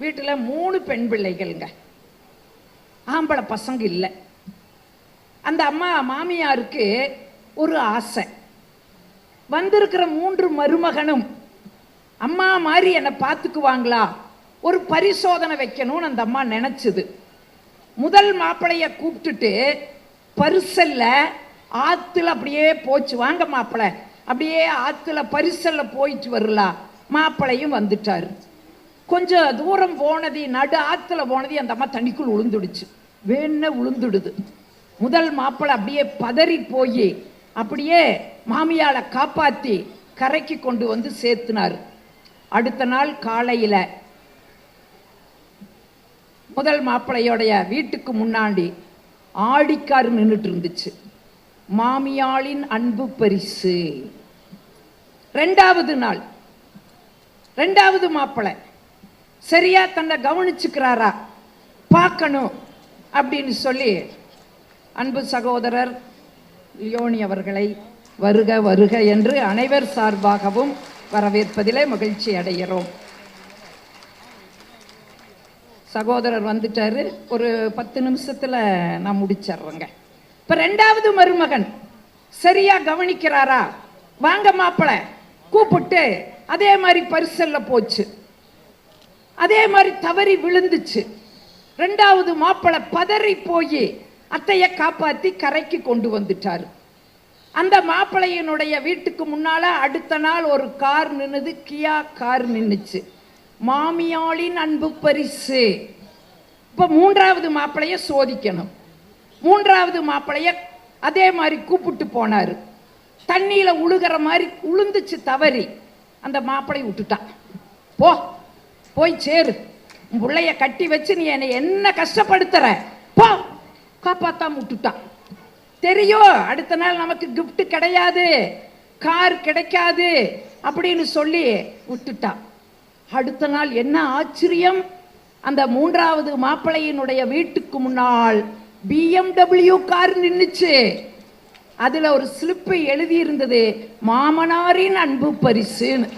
வீட்டில் மூணு பெண் பிள்ளைகள்ங்க. ஆம்பளை பசங்க இல்லை. அந்த அம்மா மாமியாருக்கு ஒரு ஆசை. வந்திருக்கிற மூன்று மருமகனும் அம்மா மாதிரி என்னை பார்த்துக்குவாங்களா? ஒரு பரிசோதனை வைக்கணும்னு அந்த அம்மா நினச்சிது. முதல் மாப்பிளைய கூப்பிட்டுட்டு பரிசல்ல ஆத்துல அப்படியே போச்சு. வாங்க மாப்பிள்ளை அப்படியே ஆத்துல பரிசல்ல போயிட்டு வரலாம். மாப்பிளையும் வந்துட்டாரு. கொஞ்சம் தூரம் போனது நடு ஆற்றுல போனது அந்த அம்மா தண்ணிக்குள் உளுந்துடுச்சு. வேண உளுந்துடுது. முதல் மாப்பிள்ளை அப்படியே பதறி போய் அப்படியே மாமியாளை காப்பாற்றி கரைக்கு கொண்டு வந்து சேர்த்துனார். அடுத்த நாள் காலையில் முதல் மாப்பிள்ளையோடைய வீட்டுக்கு முன்னாடி ஆடிக்கார் நின்றுட்டு இருந்துச்சு. மாமியாளின் அன்பு பரிசு. ரெண்டாவது நாள் ரெண்டாவது மாப்பிள்ளை சரியா தன்னை கவனிச்சுக்கிறாரா? பார்க்கணும் அப்படின்னு சொல்லி அன்பு சகோதரர் லியோனி அவர்களை வருக வருக என்று அனைவர் சார்பாகவும் வரவேற்பதிலே மகிழ்ச்சி அடைகிறோம். சகோதரர் வந்துட்டாரு. ஒரு பத்து நிமிஷத்துல நான் முடிச்சிடுறேங்க. இப்ப ரெண்டாவது மருமகன் சரியா கவனிக்கிறாரா? வாங்க மாப்பிள கூப்பிட்டு அதே மாதிரி பரிசல்ல போச்சு. அதே மாதிரி தவறி விழுந்துச்சு. ரெண்டாவது மாப்பிள்ளை பதறி போய் அத்தைய காப்பாற்றி கரைக்கு கொண்டு வந்துட்டாரு. அந்த மாப்பிள்ளையினுடைய வீட்டுக்கு முன்னால அடுத்த நாள் ஒரு கார் நின்னுது கியா கார் நின்றுச்சு மாமியாளின் அன்பு பரிசு. இப்போ மூன்றாவது மாப்பிளையை சோதிக்கணும். மூன்றாவது மாப்பிளைய அதே மாதிரி கூப்பிட்டு போனார். தண்ணியில் உழுகிற மாதிரி உளுந்துச்சு தவறி. அந்த மாப்பிளை விட்டுட்டான். போ. போய் சேரு. உன் பிள்ளைய கட்டி வச்சு நீ என்னை என்ன கஷ்டப்படுத்துற? போ. காப்பாத்தாம விட்டுட்டான். தெரியும் அடுத்த நாள் நமக்கு கிஃப்ட் கிடையாது கார் கிடைக்காது அப்படின்னு சொல்லி விட்டுட்டான். அடுத்த நாள் என்ன ஆச்சரியம்? அந்த மூன்றாவது மாப்பிள்ளையினுடைய வீட்டுக்கு முன்னால் பிஎம்டபிள்யூ கார் நின்றுச்சு அதில் ஒரு ஸ்லிப்பு எழுதியிருந்தது மாமனாரின் அன்பு பரிசுன்னு.